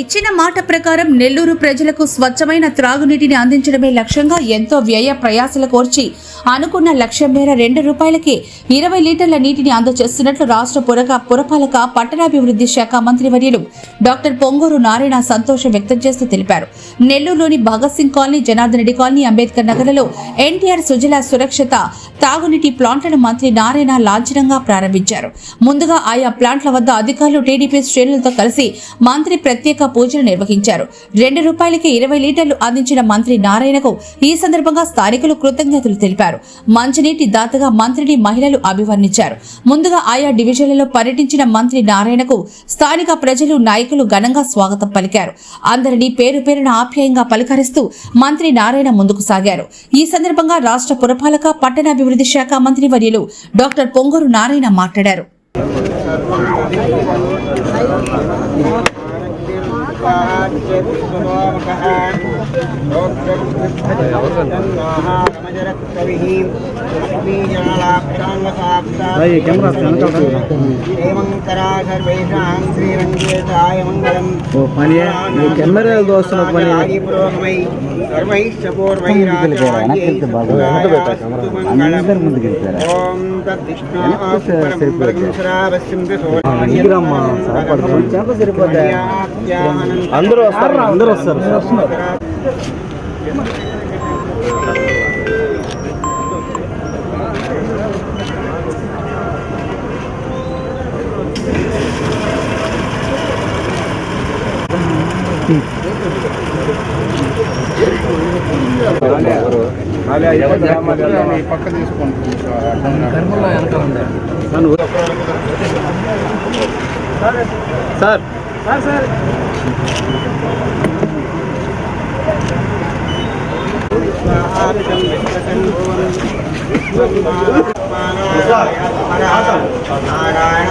ఇచ్చిన మాట ప్రకారం నెల్లూరు ప్రజలకు స్వచ్ఛమైన త్రాగునీటిని అందించడమే లక్ష్యంగా ఎంతో వ్యయ ప్రయాసల కోర్చి అనుకున్న లక్ష్యం మేర రెండు రూపాయలకి ఇరవై లీటర్ల నీటిని అందజేస్తున్నట్లు రాష్ట్ర పురక పురపాలక పట్టణాభివృద్ధి శాఖ మంత్రి వర్యులు డాక్టర్ పొంగూరు నారాయణ సంతోషం వ్యక్తం చేస్తూ తెలిపారు. నెల్లూరులోని భగత్ సింగ్ కాలనీ జనార్దన్ రెడ్డి కాలనీ అంబేద్కర్ నగర్లో ఎన్టీఆర్ సుజల సురక్షిత తాగునీటి ప్లాంట్లను మంత్రి నారాయణ లాంఛనంగా ప్రారంభించారు. ముందుగా ఆయా ప్లాంట్ల వద్ద అధికారులు టీడీపీ శ్రేణులతో కలిసి మంత్రి ప్రత్యేక పూజలు నిర్వహించారు. రెండు రూపాయలకి ఇరవై లీటర్లు అందించిన మంత్రి నారాయణకు ఈ సందర్భంగా స్థానికులు కృతజ్ఞతలు తెలిపారు. మంచినీటి దాతగా మంత్రిని మహిళలు అభివర్ణించారు. ముందుగా ఆయా డివిజన్లలో పర్యటించిన మంత్రి నారాయణకు స్థానిక ప్రజలు నాయకులు ఘనంగా స్వాగతం పలికారు. అందరినీ పేరు పేరున ఆప్యాయంగా పలకరిస్తూ మంత్రి నారాయణ ముందుకు సాగారు. ఈ సందర్భంగా రాష్ట్ర పురపాలక పట్టణాభివృద్ధి శాఖ మంత్రి వర్యులు డాక్టర్ పొంగూరు నారాయణ మాట్లాడారు. కెమెరా పని కెమెరా దోస్తున్న పని అందరి సరిపోతుంది అందరూ వస్తారు. అందరూ వస్తారు. పక్క తీసుకోండి సార్ నారాయణ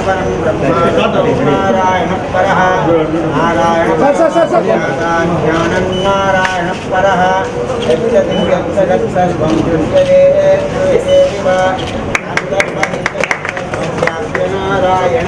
పరం నారాయణ పర నారాయణ జ్ఞానం నారాయణ పర సర్వం నారాయణ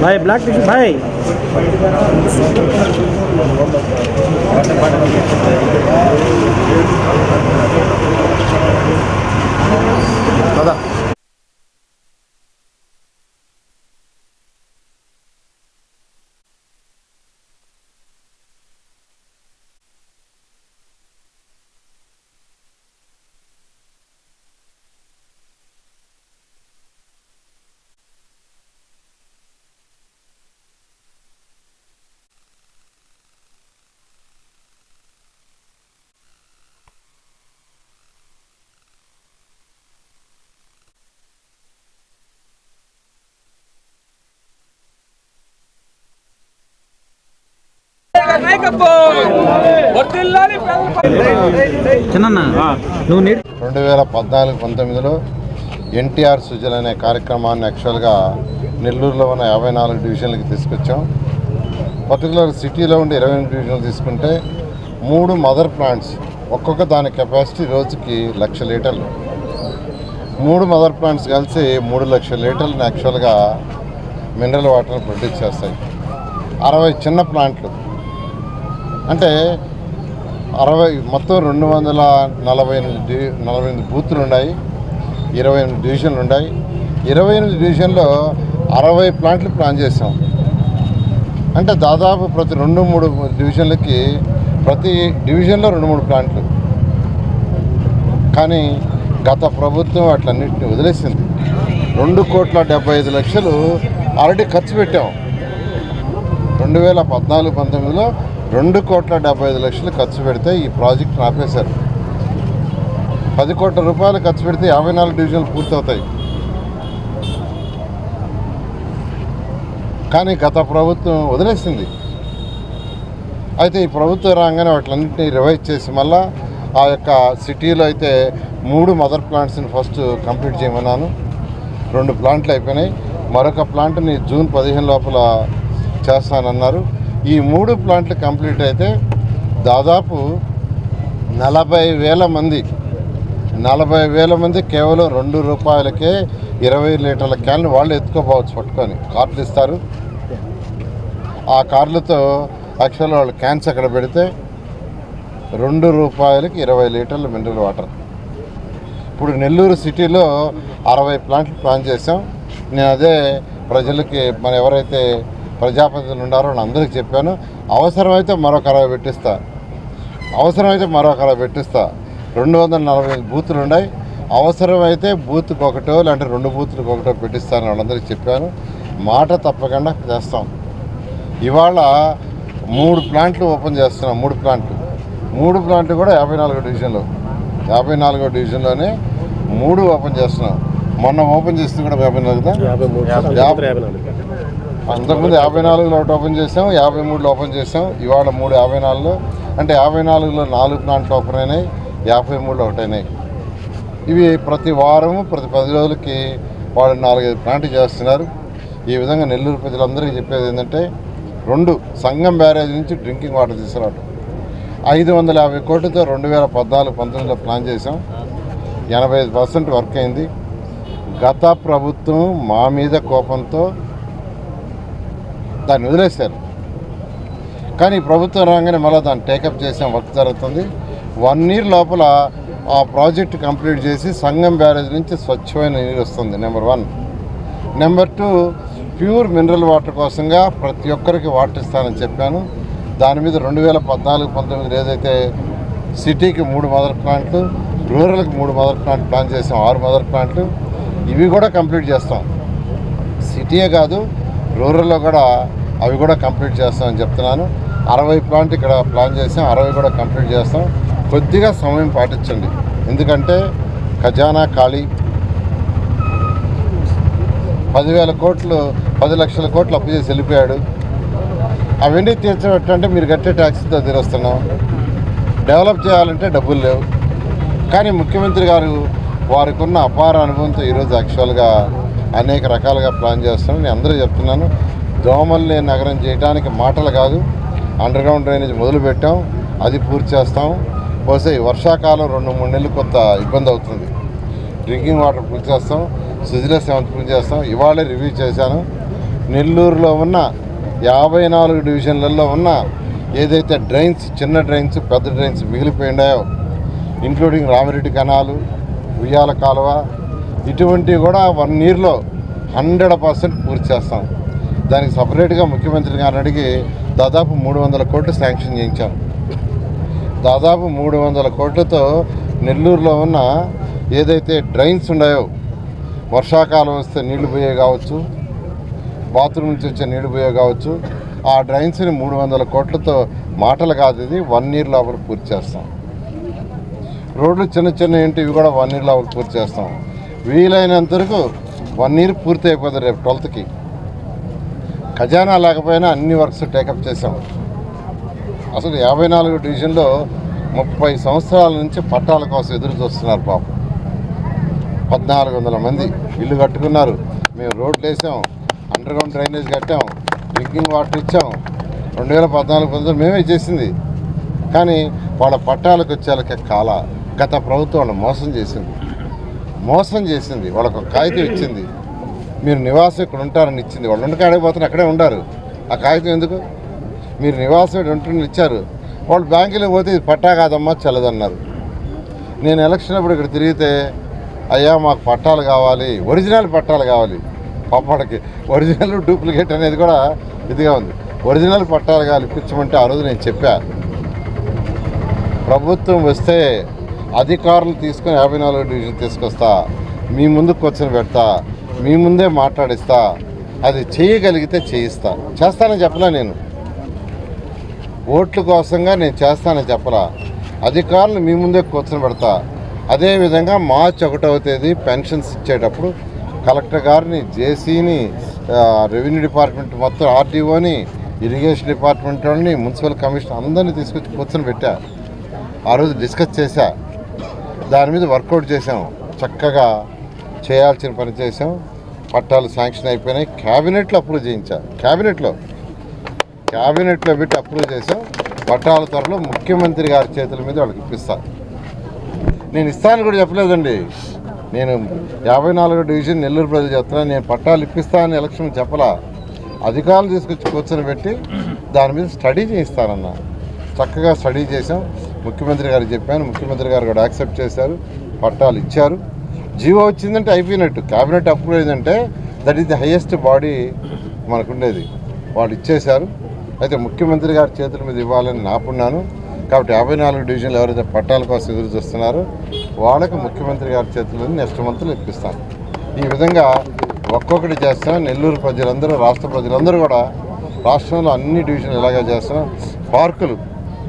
भाई ब्लैक टी भाई రెండు వేల పద్నాలుగు పంతొమ్మిదిలో ఎన్టీఆర్ సుజల్ అనే కార్యక్రమాన్ని యాక్చువల్గా నెల్లూరులో ఉన్న యాభై నాలుగు డివిజన్లకి తీసుకొచ్చాం. పర్టికులర్ సిటీలో ఉండి ఇరవై ఎనిమిది డివిజన్లు తీసుకుంటే మూడు మదర్ ప్లాంట్స్ ఒక్కొక్క దాని కెపాసిటీ రోజుకి లక్ష లీటర్లు. మూడు మదర్ ప్లాంట్స్ కలిసి మూడు లక్షల లీటర్లను యాక్చువల్గా మినరల్ వాటర్ ప్రొడ్యూస్ చేస్తాయి. అరవై చిన్న ప్లాంట్లు అంటే అరవై మొత్తం రెండు వందల నలభై ఎనిమిది డి- నలభై ఎనిమిది బూత్లు ఉన్నాయి. ఇరవై ఎనిమిది డివిజన్లు ఉన్నాయి. ఇరవై ఎనిమిది డివిజన్లో అరవై ప్లాంట్లు ప్లాన్ చేసాం అంటే దాదాపు ప్రతి రెండు మూడు డివిజన్లకి ప్రతి డివిజన్లో రెండు మూడు ప్లాంట్లు. కానీ గత ప్రభుత్వం అట్లన్నింటినీ వదిలేసింది. రెండు కోట్ల డెబ్బై ఐదు లక్షలు ఆల్రెడీ ఖర్చు పెట్టాం. రెండు వేల పద్నాలుగు పంతొమ్మిదిలో రెండు కోట్ల డెబ్బై ఐదు లక్షలు ఖర్చు పెడితే ఈ ప్రాజెక్ట్ని ఆపేశారు. పది కోట్ల రూపాయలు ఖర్చు పెడితే యాభై నాలుగు డివిజన్లు పూర్తవుతాయి. కానీ గత ప్రభుత్వం వదిలేసింది. అయితే ఈ ప్రభుత్వం రాగానే వాటిలన్నింటినీ రివైజ్ చేసి మళ్ళా ఆ యొక్క సిటీలో అయితే మూడు మదర్ ప్లాంట్స్ని ఫస్ట్ కంప్లీట్ చేయమన్నాను. రెండు ప్లాంట్లు అయిపోయినాయి. మరొక ప్లాంట్ని జూన్ పదిహేను లోపల చేస్తానన్నారు. ఈ మూడు ప్లాంట్లు కంప్లీట్ అయితే దాదాపు నలభై వేల మంది నలభై వేల మంది కేవలం రెండు రూపాయలకే ఇరవై లీటర్ల క్యాన్లు వాళ్ళు ఎత్తుకోపోవచ్చు పట్టుకొని. కార్లు ఇస్తారు. ఆ కార్లతో యాక్చువల్ వాళ్ళు క్యాన్స్ అక్కడ పెడితే రెండు రూపాయలకి ఇరవై లీటర్ల మినరల్ వాటర్. ఇప్పుడు నెల్లూరు సిటీలో అరవై ప్లాంట్లు ప్లాన్ చేసాం నేను అదే ప్రజలకి మన ఎవరైతే ప్రజాప్రతినిధులు ఉన్నారో అందరికీ చెప్పాను. అవసరమైతే మరొక అరవై పెట్టిస్తా. అవసరమైతే మరొక అరవై పెట్టిస్తా. రెండు వందల నలభై ఐదు బూతులు ఉన్నాయి అవసరమైతే బూత్కి ఒకటో లేదంటే రెండు బూతులకు ఒకటో పెట్టిస్తాను వాళ్ళందరికీ చెప్పాను. మాట తప్పకుండా చేస్తాం. ఇవాళ మూడు ప్లాంట్లు ఓపెన్ చేస్తున్నాం. మూడు ప్లాంట్లు. మూడు ప్లాంట్లు కూడా యాభై నాలుగో డివిజన్లో. యాభై నాలుగో డివిజన్లోనే మూడు ఓపెన్ చేస్తున్నాం. మొన్న ఓపెన్ చేస్తే కూడా యాభై నాలుగు? యాభై అంతకుముందు యాభై నాలుగులో ఒకటి ఓపెన్ చేసాం యాభై మూడులో ఓపెన్ చేసాం ఇవాళ మూడు యాభై నాలుగులో. అంటే యాభై నాలుగులో నాలుగు ప్లాంట్లు ఓపెన్ అయినాయి యాభై మూడులో ఒకటైనాయి ఇవి ప్రతి వారము ప్రతి పది రోజులకి వాళ్ళు నాలుగైదు ప్లాంట్ చేస్తున్నారు. ఈ విధంగా నెల్లూరు ప్రజలందరికీ చెప్పేది ఏంటంటే రెండు సంఘం బ్యారేజ్ నుంచి డ్రింకింగ్ వాటర్ తీసుకురావడం ఐదు వందల యాభై కోట్లతో రెండు వేల పద్నాలుగు పంతొమ్మిదిలో ప్లాన్ చేసాం. ఎనభై ఐదు పర్సెంట్ వర్క్ అయింది. గత ప్రభుత్వం మా మీద కోపంతో దాన్ని వదిలేశారు. కానీ ప్రభుత్వం రాగానే మళ్ళీ దాన్ని టేకప్ చేసే వర్క్ జరుగుతుంది. వన్ ఇయర్ లోపల ఆ ప్రాజెక్ట్ కంప్లీట్ చేసి సంగం బ్యారేజ్ నుంచి స్వచ్ఛమైన నీరు వస్తుంది number one. Number two pure mineral water కోసంగా ప్రతి ఒక్కరికి వాటర్ ఇస్తానని చెప్పాను. దాని మీద రెండు వేల పద్నాలుగు పంతొమ్మిది ఏదైతే సిటీకి మూడు మదర్ ప్లాంట్లు రూరల్కి మూడు మదర్ ప్లాంట్ ప్లాన్ చేసాం ఆరు మదర్ ప్లాంట్లు ఇవి కూడా కంప్లీట్ చేస్తాం. సిటీయే కాదు రూరల్లో కూడా అవి కూడా కంప్లీట్ చేస్తామని చెప్తున్నాను. అరవై ప్లాంట్ ఇక్కడ ప్లాన్ చేసాం అరవై కూడా కంప్లీట్ చేస్తాం. కొద్దిగా సమయం పాటించండి. ఎందుకంటే ఖజానా ఖాళీ. పదివేల కోట్లు పది లక్షల కోట్లు అప్పు చేసి వెళ్ళిపోయాడు. అవన్నీ తీర్చబెట్టంటే మీరు కట్టే ట్యాక్సీతో తీరుస్తున్నాం. డెవలప్ చేయాలంటే డబ్బులు లేవు. కానీ ముఖ్యమంత్రి గారు వారికి ఉన్న అపార అనుభవంతో ఈరోజు యాక్చువల్గా అనేక రకాలుగా ప్లాన్ చేస్తున్నాను. నేను అందరూ చెప్తున్నాను దోమల్ని నగరం చేయడానికి మాటలు కాదు అండర్గ్రౌండ్ డ్రైనేజ్ మొదలుపెట్టాం అది పూర్తి చేస్తాం. బహుశా ఈ వర్షాకాలం రెండు మూడు నెలలు కొంత ఇబ్బంది అవుతుంది. డ్రింకింగ్ వాటర్ పూర్తి చేస్తాం సుజిల సెవెంత్ పూర్తి చేస్తాం. ఇవాళే రివ్యూ చేశాను. నెల్లూరులో ఉన్న యాభై నాలుగు డివిజన్లలో ఉన్న ఏదైతే డ్రైన్స్ చిన్న డ్రైన్స్ పెద్ద డ్రైన్స్ మిగిలిపోయినాయో ఇంక్లూడింగ్ రామిరెడ్డి కణాలు ఉయ్యాల కాలువ ఇటువంటివి కూడా వన్ ఇయర్లో హండ్రెడ్ పర్సెంట్ పూర్తి చేస్తాం. దానికి సపరేట్గా ముఖ్యమంత్రి గారిని అడిగి దాదాపు మూడు వందల కోట్లు శాంక్షన్ చేయించాం. దాదాపు మూడు వందల కోట్లతో నెల్లూరులో ఉన్న ఏదైతే డ్రైన్స్ ఉన్నాయో వర్షాకాలం వస్తే నీళ్ళు పోయే కావచ్చు బాత్రూమ్ నుంచి వచ్చే నీళ్ళు పోయే కావచ్చు ఆ డ్రైన్స్ని మూడు వందల కోట్లతో మాటలు కాదు ఇది వన్ ఇయర్ లోపల పూర్తి చేస్తాం. రోడ్లు చిన్న చిన్న ఏంటి ఇవి కూడా వన్ ఇయర్ లోపల పూర్తి చేస్తాం. వీలైనంత వరకు వన్ ఇయర్ పూర్తి అయిపోతుంది రేపు ట్వెల్త్కి. ఖజానా లేకపోయినా అన్ని వర్క్స్ టేకప్ చేసాం అసలు యాభై నాలుగు డివిజన్లో ముప్పై సంవత్సరాల నుంచి పట్టాల కోసం ఎదురు చూస్తున్నారు పాపం. పద్నాలుగు వందల మంది ఇల్లు కట్టుకున్నారు. మేము రోడ్లు వేసాం అండర్గ్రౌండ్ డ్రైనేజ్ కట్టాం డ్రింకింగ్ వాటర్ ఇచ్చాం. రెండు వేల పద్నాలుగు పంతొమ్మిది మేమే చేసింది. కానీ వాళ్ళ పట్టాలకు వచ్చేలకే కాల గత ప్రభుత్వం మోసం చేసింది. మోసం చేసింది వాళ్ళకు ఒక కాగితం ఇచ్చింది. మీరు నివాసం ఇక్కడ ఉంటారని ఇచ్చింది. వాళ్ళు ఉండకాడే పోతున్నారు అక్కడే ఉండారు. ఆ కాగితం ఎందుకు? మీరు నివాసం ఇక్కడ ఉంటుందని ఇచ్చారు. వాళ్ళు బ్యాంకులో పోతే ఇది పట్టా కాదమ్మా చల్లదన్నారు. నేను ఎలక్షన్ అప్పుడు ఇక్కడ తిరిగితే అయ్యా మాకు పట్టాలు కావాలి ఒరిజినల్ పట్టాలు కావాలి. పాపడికి ఒరిజినల్ డూప్లికేట్ అనేది కూడా ఇదిగా ఉంది. ఒరిజినల్ పట్టాలు కావాలి ఇప్పించమంటే ఆ రోజు నేను చెప్పా. ప్రభుత్వం వస్తే అధికారులు తీసుకొని యాభై నాలుగో డివిజన్ తీసుకొస్తా. మీ ముందు కూర్చొని పెడతా. మీ ముందే మాట్లాడిస్తా. అది చేయగలిగితే చేయిస్తా. చేస్తానని చెప్పలే నేను. ఓట్ల కోసంగా నేను చేస్తానని చెప్పలా. అధికారులు మీ ముందే కూర్చొని పెడతా. అదేవిధంగా మార్చ్ ఒకటవ తేదీ పెన్షన్స్ ఇచ్చేటప్పుడు కలెక్టర్ గారిని జేసీని రెవెన్యూ డిపార్ట్మెంట్ మొత్తం ఆర్డీఓని ఇరిగేషన్ డిపార్ట్మెంట్ వాళ్ళని మున్సిపల్ కమిషన్ అందరినీ తీసుకొచ్చి కూర్చొని పెట్టా. ఆ రోజు డిస్కస్ చేశా. దాని మీద వర్కౌట్ చేసాం చక్కగా చేయాల్సిన పని చేసాం పట్టాలు శాంక్షన్ అయిపోయినాయి. క్యాబినెట్లో అప్రూవ్ చేయించా. క్యాబినెట్లో. క్యాబినెట్లో పెట్టి అప్రూవ్ చేసాం పట్టాల త్వరలో ముఖ్యమంత్రి గారి చేతుల మీద వాళ్ళకి ఇప్పిస్తాను నేను ఇస్తాను కూడా చెప్పలేదండి. నేను యాభై నాలుగో డివిజన్ నెల్లూరు ప్రజలు చెప్తున్నా నేను పట్టాలు ఇప్పిస్తానని ఎలక్షన్ చెప్పలా. అధికారులు తీసుకొచ్చి కూర్చొని పెట్టి దాని మీద స్టడీ చేయిస్తానన్నా. చక్కగా స్టడీ చేసాం ముఖ్యమంత్రి గారికి చెప్పాను. ముఖ్యమంత్రి గారు కూడా యాక్సెప్ట్ చేశారు. పట్టాలు ఇచ్చారు. జీవో వచ్చిందంటే అయిపోయినట్టు. క్యాబినెట్ అప్రూవ్ అయిందంటే that is the highest body మనకుండేది. వాళ్ళు ఇచ్చేశారు. అయితే ముఖ్యమంత్రి గారి చేతుల మీద ఇవ్వాలని నాపున్నాను కాబట్టి యాభై నాలుగు డివిజన్లు ఎవరైతే పట్టాల కోసం ఎదురు చూస్తున్నారో వాళ్ళకి ముఖ్యమంత్రి గారి చేతుల్లో నెక్స్ట్ మంత్లో ఇప్పిస్తాను. ఈ విధంగా ఒక్కొక్కటి చేస్తాం. నెల్లూరు ప్రజలందరూ రాష్ట్ర ప్రజలందరూ కూడా రాష్ట్రంలో అన్ని డివిజన్లు ఇలాగే చేస్తున్నాం పార్కులు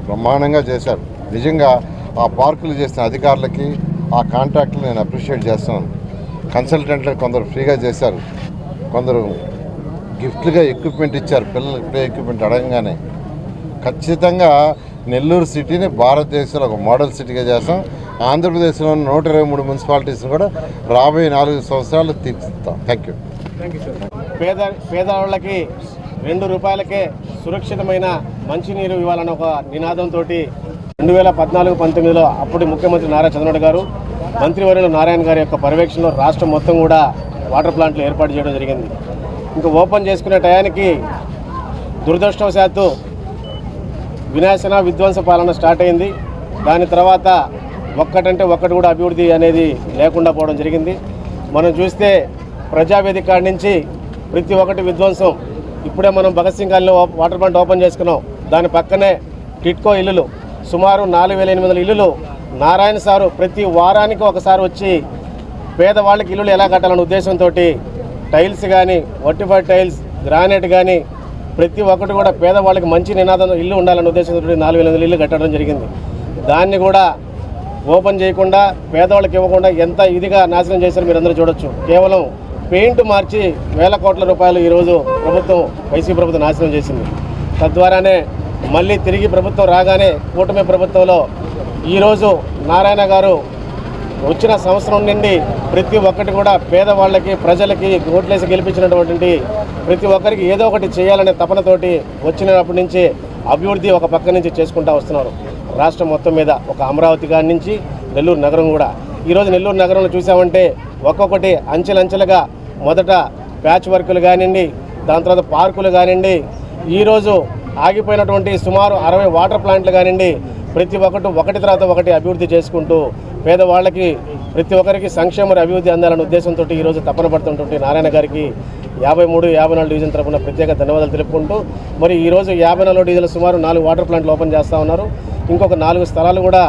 బ్రహ్మాండంగా చేశారు. నిజంగా ఆ పార్కులు చేసిన అధికారులకి ఆ కాంట్రాక్ట్లు నేను అప్రిషియేట్ చేస్తున్నాను. కన్సల్టెంట్లు కొందరు ఫ్రీగా చేశారు. కొందరు గిఫ్ట్లుగా ఎక్విప్మెంట్ ఇచ్చారు. పిల్లలకి ప్లే ఎక్విప్మెంట్ అడగంగానే. ఖచ్చితంగా నెల్లూరు సిటీని భారతదేశంలో ఒక మోడల్ సిటీగా చేస్తాం. ఆంధ్రప్రదేశ్లో నూట ఇరవై మూడు మున్సిపాలిటీస్ని కూడా రాబోయే నాలుగు సంవత్సరాలు తీర్చిస్తాం. థ్యాంక్ యూ పేద పేదవాళ్ళకి రెండు రూపాయలకే సురక్షితమైన మంచినీరు ఇవ్వాలని ఒక నినాదంతో రెండు వేల పద్నాలుగు పంతొమ్మిదిలో అప్పటి ముఖ్యమంత్రి నారా చంద్రబాబు గారు మంత్రివర్యులు నారాయణ గారి యొక్క పర్యవేక్షణలో రాష్ట్రం మొత్తం కూడా వాటర్ ప్లాంట్లు ఏర్పాటు చేయడం జరిగింది. ఇంకా ఓపెన్ చేసుకునే టయానికి దురదృష్టవశాత్తు వినాశన విధ్వంస పాలన స్టార్ట్ అయింది. దాని తర్వాత ఒక్కటంటే ఒక్కటి కూడా అభివృద్ధి అనేది లేకుండా పోవడం జరిగింది. మనం చూస్తే ప్రజావేదిక కాడి నుంచి ప్రతి ఒక్కటి విధ్వంసం. ఇప్పుడే మనం భగత్ సింగ్ ఓ- వాటర్ ప్లాంట్ ఓపెన్ చేసుకున్నాం. దాని పక్కనే టిట్కో ఇల్లులు. సుమారు నాలుగు వేల ఎనిమిది వందల ఇల్లులు నారాయణ సారు ప్రతి వారానికి ఒకసారి వచ్చి పేదవాళ్ళకి ఇల్లులు ఎలా కట్టాలనే ఉద్దేశంతో టైల్స్ కానీ వర్టిఫైడ్ టైల్స్ గ్రానైట్ కానీ ప్రతి ఒక్కటి కూడా పేదవాళ్ళకి మంచి నినాదం ఇల్లు ఉండాలనే ఉద్దేశంతో నాలుగు వేల ఇల్లు కట్టడం జరిగింది. దాన్ని కూడా ఓపెన్ చేయకుండా పేదవాళ్ళకి ఇవ్వకుండా ఎంత ఇదిగా నాశనం చేశారో మీరు అందరూ చూడొచ్చు. కేవలం పెయింట్ మార్చి వేల కోట్ల రూపాయలు ఈరోజు ప్రభుత్వం వైసీపీ ప్రభుత్వం నాశనం చేసింది. తద్వారానే మళ్ళీ తిరిగి ప్రభుత్వం రాగానే కూటమి ప్రభుత్వంలో ఈరోజు నారాయణ గారు వచ్చిన సంవత్సరం నుండి ప్రతి ఒక్కటి కూడా పేదవాళ్ళకి ప్రజలకి ఓట్లేసి గెలిపించినటువంటి ప్రతి ఒక్కరికి ఏదో ఒకటి చేయాలనే తపనతోటి వచ్చినప్పటి నుంచి అభివృద్ధి ఒక పక్క నుంచి చేసుకుంటా వస్తున్నారు. రాష్ట్రం మొత్తం మీద ఒక అమరావతి కాడి నుంచి నెల్లూరు నగరం కూడా. ఈరోజు నెల్లూరు నగరంలో చూసామంటే ఒక్కొక్కటి అంచెలంచెలుగా మొదట ప్యాచ్ వర్కులు కానివ్వండి దాని తర్వాత పార్కులు కానివ్వండి ఈరోజు ఆగిపోయినటువంటి సుమారు అరవై వాటర్ ప్లాంట్లు కానివ్వండి ప్రతి ఒక్కటి ఒకటి తర్వాత ఒకటి అభివృద్ధి చేసుకుంటూ పేదవాళ్ళకి ప్రతి ఒక్కరికి సంక్షేమ అభివృద్ధి అందాలనే ఉద్దేశంతో ఈరోజు తపన పడుతున్నటువంటి నారాయణ గారికి యాభై మూడు యాభై నాలుగు డివిజన్ తరఫున ప్రత్యేక ధన్యవాదాలు తెలుపుకుంటూ మరి ఈరోజు యాభై నాలుగు డివిజన్లు సుమారు నాలుగు వాటర్ ప్లాంట్లు ఓపెన్ చేస్తూ ఉన్నారు. ఇంకొక నాలుగు స్థలాలు కూడా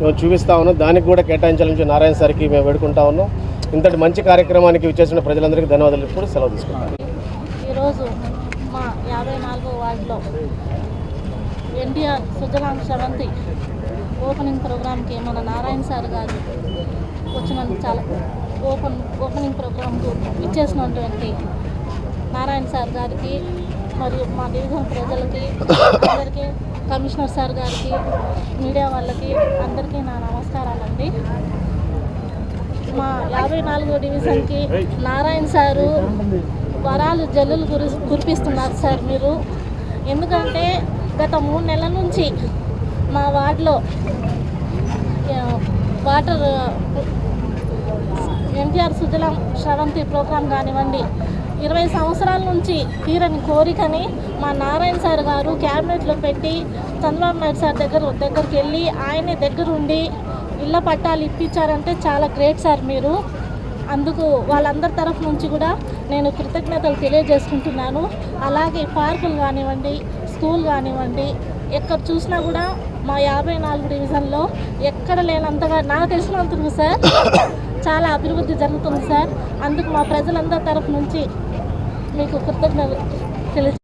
మేము చూపిస్తా ఉన్నాం. దానికి కూడా కేటాయించాలని నారాయణ సార్కి మేము వేడుకుంటా ఉన్నాం. ఇంతటి మంచి కార్యక్రమానికి విచ్చేసిన ప్రజలందరికీ ధన్యవాదాలు ఇప్పుడు సెలవు తీసుకుంటాం ఈరోజు నాలుగో ఎన్టీఆర్ సుజలాం శవంతి ఓపెనింగ్ ప్రోగ్రామ్కి మన నారాయణ సార్ గారు వచ్చినందుకు చాలా ఓపెన్ ఓపెనింగ్ ప్రోగ్రాంకు ఇచ్చేసినటువంటి నారాయణ సార్ గారికి మరియు మా డివిజన్ ప్రజలకి అందరికీ కమిషనర్ సార్ గారికి మీడియా వాళ్ళకి అందరికీ నా నమస్కారాలండి. మా యాభై నాలుగో డివిజన్కి నారాయణ సారు వరాలు జల్లులు కురి కురిపిస్తున్నారు సార్ మీరు. ఎందుకంటే గత మూడు నెలల నుంచి మా వార్డులో water NTR Sujalam Sravanthi programme కానివ్వండి ఇరవై సంవత్సరాల నుంచి తీరని కోరికని మా నారాయణ సార్ గారు క్యాబినెట్లో పెట్టి చంద్రబాబు నాయుడు సార్ దగ్గర దగ్గరికి వెళ్ళి ఆయనే దగ్గరుండి ఇళ్ళ పట్టాలు ఇప్పించారంటే చాలా గ్రేట్ సార్ మీరు. అందుకు వాళ్ళందరి తరఫు నుంచి కూడా నేను కృతజ్ఞతలు తెలియజేసుకుంటున్నాను. అలాగే పార్కులు కానివ్వండి స్కూల్ కానివ్వండి ఎక్కడ చూసినా కూడా మా యాభై నాలుగు డివిజన్లో ఎక్కడ లేనంతగా నాకు తెలిసినంతకు సార్. చాలా అభివృద్ధి జరుగుతుంది సార్. అందుకు మా ప్రజలందరి తరఫు నుంచి మీకు కృతజ్ఞతలు తెలియ